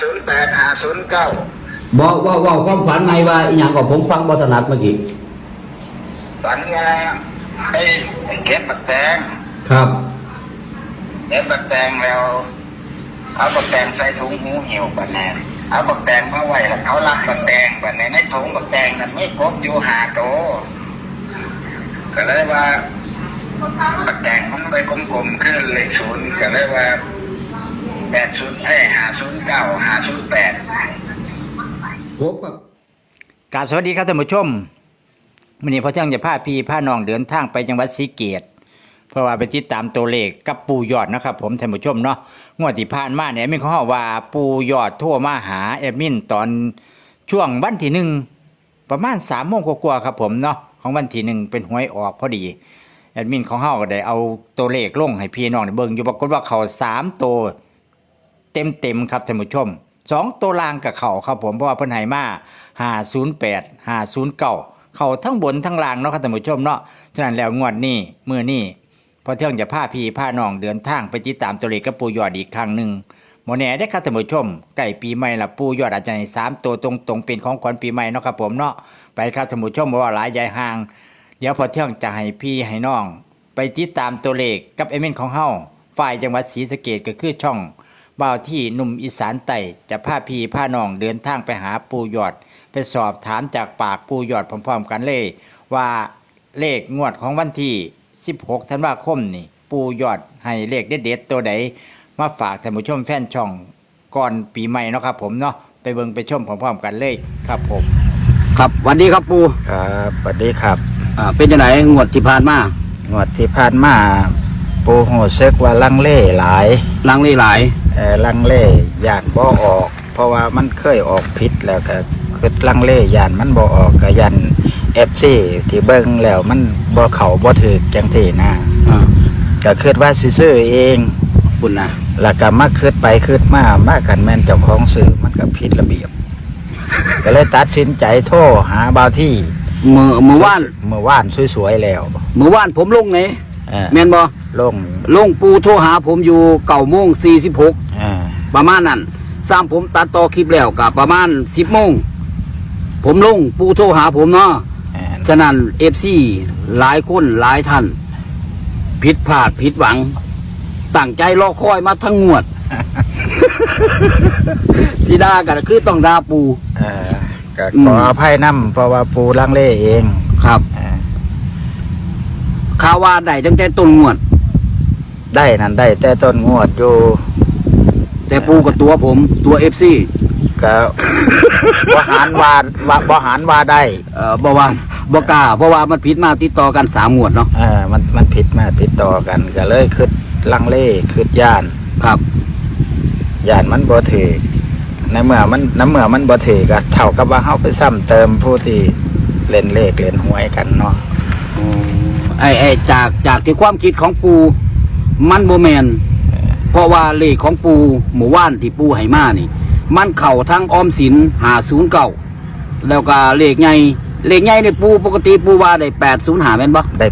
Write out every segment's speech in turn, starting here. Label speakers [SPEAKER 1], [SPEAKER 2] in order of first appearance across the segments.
[SPEAKER 1] ศูนย์แปดห้าศูนย์เก้า
[SPEAKER 2] บอกว่าว่าความฝันไงว่าอหย่างก็ผมฟังบอถนัดเมื่อกี้
[SPEAKER 1] ฝันว่าไอ้เก็บบักแตง
[SPEAKER 2] ครับ
[SPEAKER 1] เก็บบักแตงแล้วเอาบักแตงใส่ถุงหูหิวบัดแน่เอาบักแตงมาไว้แล้วเขาลักบักแตงบัดแน่ในถุงบักแตงนั้นไม่ครบอยู่หาโตวก็เลยว่าบักแตงมันไปกลมๆขึ้นเลขศูนย์ก็เลยว่าแปดศูนย์เอ้ห้าศูนย์เก้าห้าศูนย์แปด
[SPEAKER 2] ครบกับ
[SPEAKER 3] กราบสวัสดีครับท่านผู้ชมวันนี้พอเที่ยงจะพาพี่พาน้องเดินทางไปจังหวัดศรีเกตเพราะว่าไปติดตามตัวเลขกับปูยอดนะครับ ผมท่านผู้ชมเนาะงวดที่ผ่านมาเนี่ยแอดมินเขาบอว่าปูยอดโทั่วมาหาแอดมินตอนช่วงวันที่หนึ่งประมาณสามโมงกว่าๆครับผมเนาะของวันที่หนึ่งเป็นหวยออกพอดีแอดมินของเฮาก็ได้เอาตัวเลขลงให้พี่น้องได้เบิ่งอยู่ปรากฏว่าเขาสามตัว เต็มเต็มๆครับท่านผู้ชมสองตัวล่างกับเข่าครับผมเพราะว่าเพิ่นให้มาหาศูนย์แปดหาศูนย์เก้าเขาทั้งบนทั้งล่างเนาะครับท่านผู้ชมเนาะฉะนั้นแล้วงวดนี้มือนี้พอเที่ยงจะพาพี่พาน้องเดินทางไปติดตามตัวเลขกับปูยอดอีกครั้งหนึ่งโมแน่ได้ครับท่านผู้ชมใกล้ปีใหม่ละปูยอดอาจจะให้สามตัวตรงๆเป็นของขวัญปีใหม่เนาะครับผมเนาะไปครับท่านผู้ชมเพราะว่าหลายยายห่าง เดี๋ยวพอเที่ยงจะให้พี่ให้น้อง ไปติดตามตัวเลขกับเอเมนของเฮาฝ่ายจังหวัดศรีสะเกดก็คือช่อง บ่าวที่หนุ่มอีสานไต่จะพาพี่พาน้องเดินทางไปหาปูยอด ไปสอบถามจากปากปูยอดพร้อมๆกันเลย ว่าเลขงวดของวันที่ 16ธันวาคมนี่ ปูยอดให้เลขเด็ดๆตัวใดมาฝากท่านผู้ชมแฟนช่องก่อนปีใหม่เนาะครับผมเนาะไปเบิ่งไปชมพร้อมๆกันเลยครับผม
[SPEAKER 2] ครับหวันดีครับปู
[SPEAKER 4] ครับสวัสดีครับ
[SPEAKER 2] อ่าเป็นจังไหนงวดที่ผ่านมาง
[SPEAKER 4] วดที่ผ่านมาปูโหเซกว่าลังเล่หลาย
[SPEAKER 2] ลังเลหลาย
[SPEAKER 4] เออ ลังเล่ยานบ่ออก เพราะว่ามันเคยออกพิษแล้วก็คือลังเล่ยานมันบ่ออกก็ยันเอฟซีที่เบิ่งแล้วมันบ่เข่าบ่ถึกจังที่นะ
[SPEAKER 2] อ่า
[SPEAKER 4] ก็คิดว่าสิซื้อเอง
[SPEAKER 2] คุณนะ
[SPEAKER 4] แล้วก็มาคิดไปคิดมามากันแม่นเจ้าของซื้อมันก็ผิดระเบียบ ก็เลยตัดสินใจโทรหาบ่าวที่
[SPEAKER 2] มือมือว่าน
[SPEAKER 4] เมื่อวานสวยๆแล้ว
[SPEAKER 2] มือว่านผมลงไหน
[SPEAKER 4] เออ
[SPEAKER 2] แม่นบ่
[SPEAKER 4] ลง
[SPEAKER 2] ลงปูโทรหาผมอยู่เก่าโมงสี่สิบหก
[SPEAKER 4] เออ
[SPEAKER 2] ประมาณนั้นสร้างผมตัดต่อคลิปแล้วกับประมาณสิบโมงผมลงปูโทรหาผมเนาะ
[SPEAKER 4] เออ
[SPEAKER 2] ฉะนั้นเอฟซีหลายคนหลายท่านผิดพลาดผิดหวังตั้งใจรอคอยมาทั้งงวดสิดากันคือต้องดาปู
[SPEAKER 4] เออก็
[SPEAKER 2] อืม
[SPEAKER 4] ขออภัยน้ำเพราะว่าปูลังเล่เอง
[SPEAKER 2] ครับ
[SPEAKER 4] เออ
[SPEAKER 2] ข่าวว่าได้ตั้งแต่ต้นงวด
[SPEAKER 4] ได้นั่นได้แต่ต้นงวดอยู่
[SPEAKER 2] แต่ปูกับตัวผมตัวเอฟซี
[SPEAKER 4] ก็บหารว่าว่าบหารว่าได้
[SPEAKER 2] เอ่อบอกว่าบอกกล้าเพราะว่ามันผิดมาติดต่อกันสามงวดเนาะ
[SPEAKER 4] เออมันมันผิดมาติดต่อกันก็เลยคืดลังเล่คืดย่าน
[SPEAKER 2] ครับ
[SPEAKER 4] ย่านมันบ่ถือในเมื่อมันในเมื่อมันบ่ถือก็เท่ากับว่าเฮาไปซ้ำเติมผู้ที่เล่นเลขเล่นหวยกันเนาะ
[SPEAKER 2] ไอ้ไอ้จากจากที่ความคิดของปูมันโบแมน เพราะว่าเลขของปูหมู่ว่านที่ปูไหมานี่ มันเข่าทั้งออมสินหาศูนย์เก่าแล้วก็เลขใหญ่เลขใหญ่ในปูปกติปูว่าได้แปดศูนย์หาแม่นปะ
[SPEAKER 4] ได้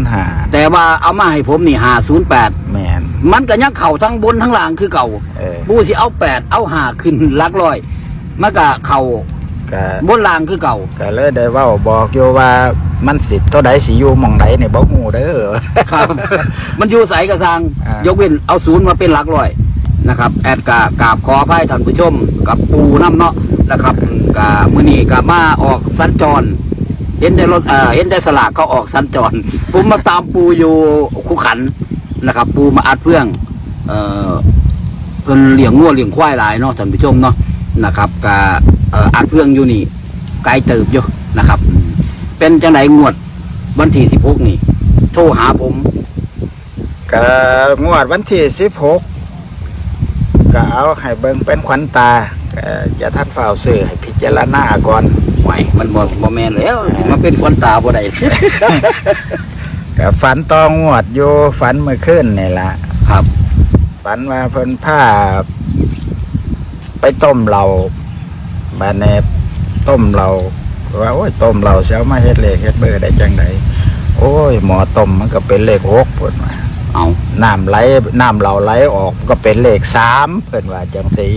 [SPEAKER 4] 805
[SPEAKER 2] แต่ว่าเอามาให้ผมนี่หาศูนย์แปด
[SPEAKER 4] แม่น
[SPEAKER 2] มันก็ยังเข่าทั้งบนทั้งล่างคือเก่า
[SPEAKER 4] เออ
[SPEAKER 2] ปูสิเอาแปดเอาหาขึ้นหลักร้อยมันก็เข่า
[SPEAKER 4] ก็
[SPEAKER 2] บนล่างคือเก่า
[SPEAKER 4] ก็เลยได้เว้าบอกอยู่ว่ามันสิตัวใดสิอยู่หม่องใดนี่บ่ฮู้เด้อ
[SPEAKER 2] ครับ มันอยู่ใสกระซัง
[SPEAKER 4] อ่าย
[SPEAKER 2] ยกเว้นเอาศูนย์มาเป็นหลักร้อยนะครับ แอดกากราบขออภัยท่านผู้ชม กับปูน้ำเนาะนะครับอืมกามือนี้กามาออกสัญจร เห็นแต่รถเอ่อเห็นแต่สลากเขาออกสัญจร ผมมาตามปูอยู่คุขันนะครับ ปูมาอัดเพื่องเอ่อเพิ่นเลี้ยงงัวเลี้ยงควายหลายเนาะท่านผู้ชมเนาะ นะครับกาเอ่ออัดเพื่องอยู่นี่ไกลเติบอยู่นะครับ เป็นจังไหนงวดวันที่สิบหกนี่ โทรหาผม
[SPEAKER 4] ก็งวดวันที่สิบหกก็เอาให้เบิ่งเป็นขวัญตาก็จะทัดฝ่าวซื้อให้พิจารณาก่อน
[SPEAKER 2] ไหวมันบ่บ่แม่นแล้วสิมาเป็นคนตาบ่ได้
[SPEAKER 4] ก็ฝันตองวดอยู่ฝันเมื่อคืนนี่ละ
[SPEAKER 2] ครับ
[SPEAKER 4] ฝันว่าเพิ่นผ้า ไปต้มเหล้าบานเนต้มเหล้าว่าโอ้ยต้มเหล้าเช้ามาเฮ็ดเลขเฮ็ดเบอร์ได้จังไดโอ้ย หมอต้มมันก็เป็นเลขหกเพิ่นว่า
[SPEAKER 2] เอา
[SPEAKER 4] น้ำไหลน้ำเหล้าไหลออกก็เป็นเลขสามเพิ่นว่าจังสี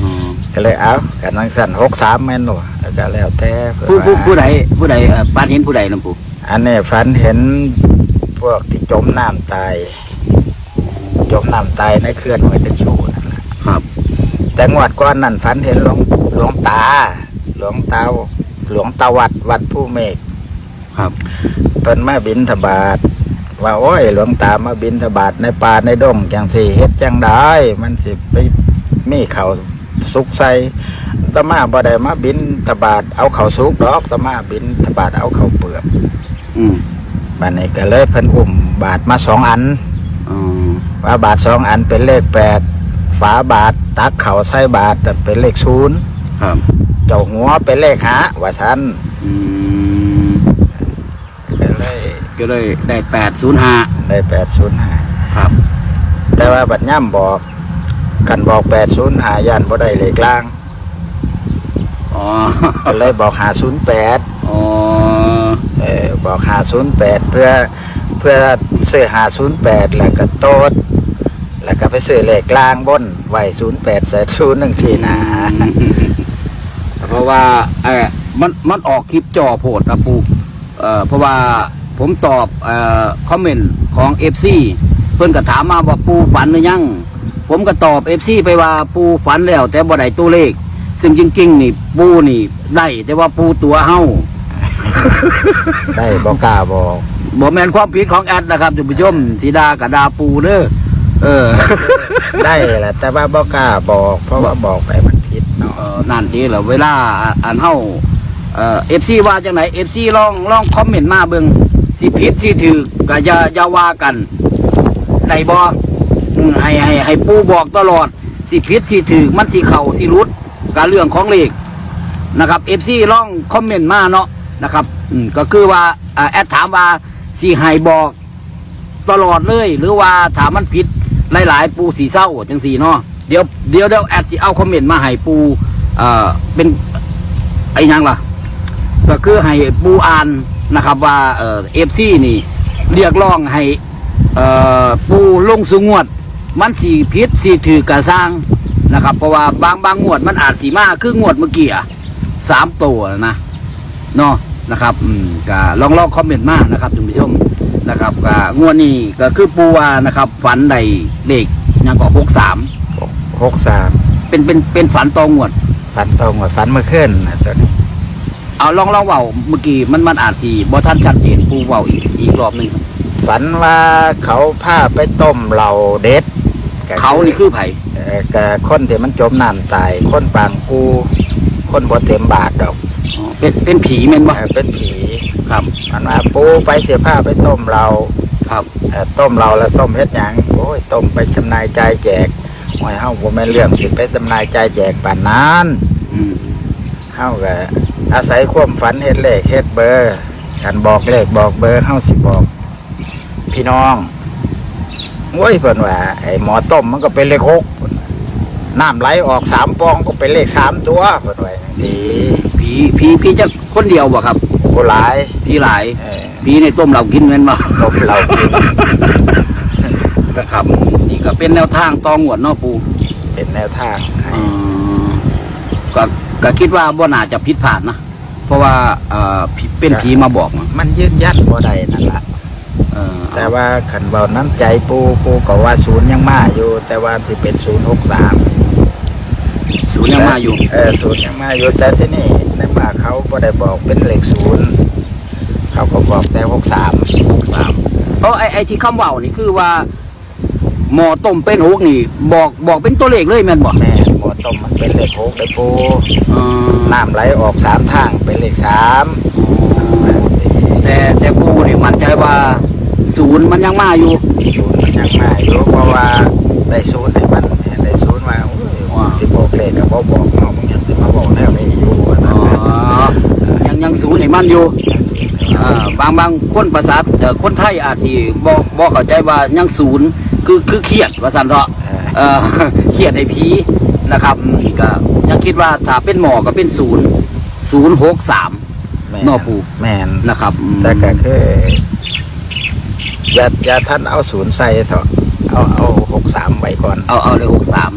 [SPEAKER 2] อืม
[SPEAKER 4] ก็เลยเอากันนังสั่นหกสามแม่นบ่แล้วก็แล้วแต่เพิ่น
[SPEAKER 2] ผู้ผู้
[SPEAKER 4] ว่า
[SPEAKER 2] ผู้ใดผู้ใดเอ่อปานเห็นผู้ใดนํปู
[SPEAKER 4] อันนี้ฝันเห็นพวกที่จมน้ำตาย จมน้ำตายในเขื่อนห้วยตะชูนั่นแหละ
[SPEAKER 2] ครับ
[SPEAKER 4] แต่งวดก้อนนั่นฝันเห็นหลวงหลวงตา หลวงตาหลวงตาวัดวัดผู้เมฆ
[SPEAKER 2] ครับ
[SPEAKER 4] เพิ่นมาบินทบาทว่าโอ้ยหลวงตามาบินทบาทในป่าในดงจังสิเฮ็ดจังได้มันสิไปมีเขาวสุกใส่ตมาบ่ได้มาบินทบาทเอาเขาวสุกดอกตมาบินทบาทเอาเขาวเปลือก
[SPEAKER 2] อืม
[SPEAKER 4] บัดนี้ก็เลยเพิ่นอุ้มบาทมาสองอัน
[SPEAKER 2] อ๋อ
[SPEAKER 4] ว่าบาทสองอันเป็นเลขแปด ฝาบาท ตักเขาใส่บาทเป็นเลขศูนย์
[SPEAKER 2] ครับ
[SPEAKER 4] เจ้าหัวเป็นเลขหาว่าซัน
[SPEAKER 2] อืม
[SPEAKER 4] ก็เลย
[SPEAKER 2] ก็เลยได้805
[SPEAKER 4] ได้แปดศูนย์หา
[SPEAKER 2] ครับ
[SPEAKER 4] แต่ว่าบัดย่ำบอกกันบอกแปดศูนย์หายันบ่ได้เลขล่าง
[SPEAKER 2] อ๋อ
[SPEAKER 4] ก็เลยบอกหาศูนย์แปด
[SPEAKER 2] อ๋อ
[SPEAKER 4] เออบอกหาศูนย์แปดเพื่อเพื่อซื้อหาศูนย์แปดแล้วก็โต๊ด แล้วก็ไปซื้อเลขล่างบนไว้ศูนย์แปดแสนศูนย์หนึ่งสี่นะ
[SPEAKER 2] เพราะว่าเออมันมันออกคลิปจอโพดนะปูเอ่อเพราะว่าผมตอบเอ่อคอมเมนต์ของ FC เพิ่นก็ถามมาว่าปูฝันหรือยัง ผมก็ตอบ FC ไปว่าปูฝันแล้ว แต่บ่ได้ตัวเลข ซึ่งจริงๆนี่ปูนี่ได้แต่ว่าปูตัวเฮา
[SPEAKER 4] ได้บอกกล้าบอก
[SPEAKER 2] บ่แม่นความผิดของแอดนะครับท่านผู้ชมสีดากระดาปูเด้อ เออ
[SPEAKER 4] ได้แหละแต่ว่าบอกกล้าบอก เพราะว่าบอกไปมันผิดเนาะ
[SPEAKER 2] เออนั่นดีเหรอเวลาอ่าอ่านเฮาเอ่อฟซีว่าจังไหนเอฟซีลองลองคอมเมนต์มาเบิ่งสิผิดสิถือก็อย่าอย่าว่ากันได้บ่อืมให้ให้ให้ปู่บอกตลอด สิผิดสิถือมันสิเข้าสิรุดการเรื่องของเลขนะครับเอฟซีลองคอมเมนต์มาเนาะนะครับอืมก็คือว่าอ่าแอดถามว่าสิให้บอกตลอดเลย หรือว่าถามมันผิด หลายๆ ปูสีเศร้าจังสีเนาะเดี๋ยวเดี๋ยวเดี๋ยวแอดสิเอาคอมเมนต์มาให้ปูเอ่อเป็นไอ้ยังล่ะ ก็คือให้ปูอ่านนะครับว่าเอ่อฟซีนี่ เรียกร้องให้เอ่อปูลงสุงวด มันสีพิษสีถือกระสร้างนะครับ เพราะว่าบางบางงวดมันอาจสีมากคืองวดเมื่อกี้อะสามตัวนะเนาะนะครับ อืมก็ลองลองคอมเมนต์มานะครับท่านผู้ชม นะครับก็งวดนี้ก็คือปูว่านะครับฝันใดเลขยังก็หกสาม
[SPEAKER 4] หกสาม
[SPEAKER 2] เป็นเป็นเป็นฝันตองวด
[SPEAKER 4] ฝันตรงกับฝันเมื่อคืนนะตัวนี้
[SPEAKER 2] เอาลองลองเว่าเมื่อกี้มันมันอาจสีบ่ท่านชัดเจนปูเว่าอีกอีกรอบหนึ่ง
[SPEAKER 4] ฝันว่าเขาพาไปต้มเหล่าเด็ดก็
[SPEAKER 2] เขานี่คือไผ
[SPEAKER 4] เอ่อกับคนที่มันจมน้ำตายคนปางกู คนบ่เต็มบาทดอก
[SPEAKER 2] อ๋อเป็นเป็นผีแม่นบ่
[SPEAKER 4] เอ่อเป็นผี
[SPEAKER 2] ครับ
[SPEAKER 4] มันว่าปูไปเสียผ้าไปต้มเรา
[SPEAKER 2] ครับ
[SPEAKER 4] เอ่อต้มเราแล้วต้มเฮ็ดหยังโอ้ยต้มไปจำหนายจ่ายแจกโอ้ยเฮาบ่แม่นเรื่องสิไปจำหนายจ่ายแจกปานนั้น
[SPEAKER 2] อืม
[SPEAKER 4] เฮาก็อาศัยความฝันเฮ็ดเลขเฮ็ดเบอร์กันบอกเลขบอกเบอร์เฮาสิบอก พี่น้องโอ้ยเพิ่นว่าไอ้หมอต้มมันก็เป็นเลขหกเพิ่นว่าน้ำไหลออกสามปองก็เป็นเลขสามตัวเพิ่นว่าอย่างนี้
[SPEAKER 2] ผีผีผีจะคนเดียวบ่ครับ
[SPEAKER 4] โอ้หลาย
[SPEAKER 2] ผีหลาย
[SPEAKER 4] เออ
[SPEAKER 2] ผีในต้มเรากินแม่นบ่
[SPEAKER 4] ต้มเรากิน
[SPEAKER 2] ครับ นี่ก็เป็นแนวทางตองหวดเนาะปู
[SPEAKER 4] เป็นแนวทางให้
[SPEAKER 2] อืมก็ก็คิดว่าบ่น่าจะผิดพลาดนะ เพราะว่าเอ่อผีเป็นผีมาบอกมา
[SPEAKER 4] มันยืนยันบ่ได้นั่นล่ะ
[SPEAKER 2] เออ
[SPEAKER 4] แต่ว่าขันเบาน้ำใจปูปูก็ว่าศูนย์ยังมาอยู่ แต่ว่าสิเป็นศูนย์หกสาม
[SPEAKER 2] ศูนย์ยังมาอยู่
[SPEAKER 4] เออศูนย์ยังมาอยู่แต่ที่นี่ในมา เขาก็ได้บอกเป็นเลขศูนย์เขาก็บอกแต่หกสาม
[SPEAKER 2] หกสามเพราะไอ้ไอ้ที่คำเว่านี่คือว่าหมอต้มเป็นหกนี่ บอกบอกเป็นตัวเลขเลยแม่นบ่
[SPEAKER 4] แม่หมอต้มมันเป็นเลขหกได้ปู
[SPEAKER 2] เออ
[SPEAKER 4] น้ำไหลออกสามทางเป็นเลขสาม
[SPEAKER 2] แต่แต่ปูนี่มั่นใจว่าศูนย์มันยังมาอยู่
[SPEAKER 4] ศูนย์มันยังมาอยู่เพราะว่าได้ศูนย์ให้มันได้ศูนย์มาโอ้ย
[SPEAKER 2] ว้าว
[SPEAKER 4] สิบอกเลขก็บ่บอกเนาะมันยังสิมาบอกแล้วไม่อยู่ว่า
[SPEAKER 2] อ๋
[SPEAKER 4] นั่นแหละ
[SPEAKER 2] อ ยังยังศูนย์ให้มันอยู่อ่าบางบางคนภาษาเอ่อคนไทยอาจสิบ่บ่เข้าใจว่ายังศูนย์คือคือเครียดว่าซั่นเถาะเอ่อ เครียดในผีนะครับอืมก็ยังคิดว่าถ้าเป็นหมอก็เป็นศูนย์ศูนย์หกสาม
[SPEAKER 4] แม่
[SPEAKER 2] นอกปู
[SPEAKER 4] แม่น
[SPEAKER 2] นะครับอืม
[SPEAKER 4] แต่ก็คืออย่าอย่าท่านเอาศูนย์ใส่เถอะเอาเอาหกสามไว้ก่อน
[SPEAKER 2] เอาเอาเลยหกสาม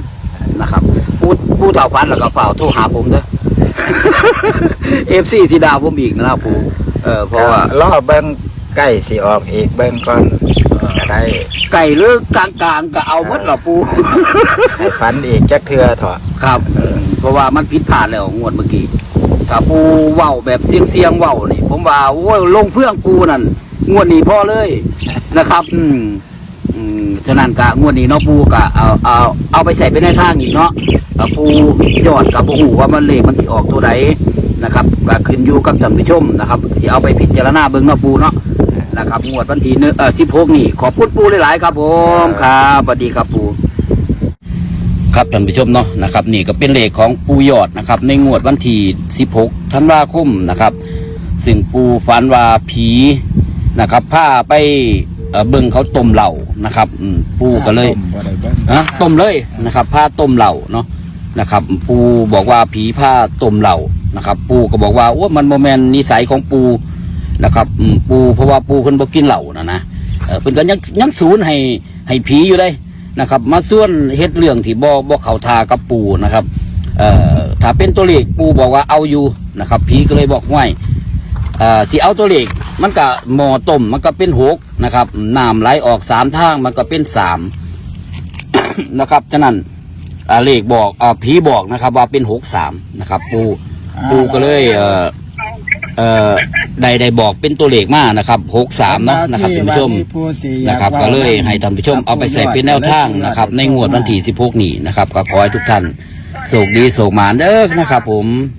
[SPEAKER 2] นะครับปูปูเถ่าฟันแล้วก็ฝ่ากโทรหาผมเด้อ เอฟซีสีดาผมอีกนะครับปูเออเพราะว่า
[SPEAKER 4] ล่อเบิ้งใกล้สิออกอีกเบิ้งก่อนก็ได้
[SPEAKER 2] ไก่เลือกกลางกลางๆก็เอาหมดละปู
[SPEAKER 4] ให้ฝันอีกจักเทือเถอะ
[SPEAKER 2] ครับเออเพราะว่ามันผิดพลาดแล้วงวดเมื่อกี้ถ้าปูเว้าแบบเสียงเสียงๆเว้านี่ ผมว่าโอ้ยลงเพื่องปูนั่นงวดนี้พอเลยนะครับอืมอืมฉะนั้นกะงวดนี้เนาะปูกะเอาเอาเอาไปใส่ไปในทางอีกเนาะเอาปูยอดกับปูหูว่ามันเลขมันสิออกตัวใดน นะครับก็ขึ้นอยู่กับท่านผู้ชมนะครับสิเอาไปพิจารณาเบิ่งเนาะปูเนาะนะครับงวดวันที่หนึ่งเออสิบหกนี่ขอบคุณปูหลายๆครับผมครับสวัสดีครับปูครับท่านผู้ชมเนาะนะครับนี่ก็เป็นเลขของปูยอดนะครับ ในงวดวันที่16ธันวาคมนะครับ ซึ่งปูฝันว่าผีนะครับพาไปเบิ่งเขาต้มเหล่านะครับปูก็เลยนะต้มเลยนะครับผ้าต้มเหล่าเนาะนะครับ ปูบอกว่าผีผ้าต้มเหล่า นะครับ ปูก็บอกว่าโอ้มันโมแมนนิสัยของปูนะครับปูเพราะว่าปูเพิ่นบ่กินเหล่านะนะเพิ่นก็ยังยังศูนย์ให้ให้ผีอยู่เลยนะครับ มาส่วนเฮ็ดเรื่องที่บ่บ่เขาทากับปูนะครับเอ่อถ้าเป็นตัวเลขปูบอกว่าเอาอยู่นะครับผีก็เลยบอกห้วยเอ่อสิเอาตัวเลขมันก็หม้อต้มมันก็เป็นหกนะครับน้ำไหลออกสามทางมันก็เป็นสามนะครับฉะนั้นเลขบอกอผีบอกนะครับว่าเป็นหกสามนะครับ ปู ปูก็เลยเอ่อเอ่อได้ได้บอกเป็นตัวเลขมานะครับหกสามเนาะนะครับท่านผู้ชมนะครับ ก็เลยให้ท่านผู้ชมเอาไปใส่เป็นแนวทางนะครับ ในงวดวันที่สิบหกนี้นะครับ ก็ขอให้ทุกท่านโชคดีโชคหมานเด้อนะครับผม
[SPEAKER 1] ติดต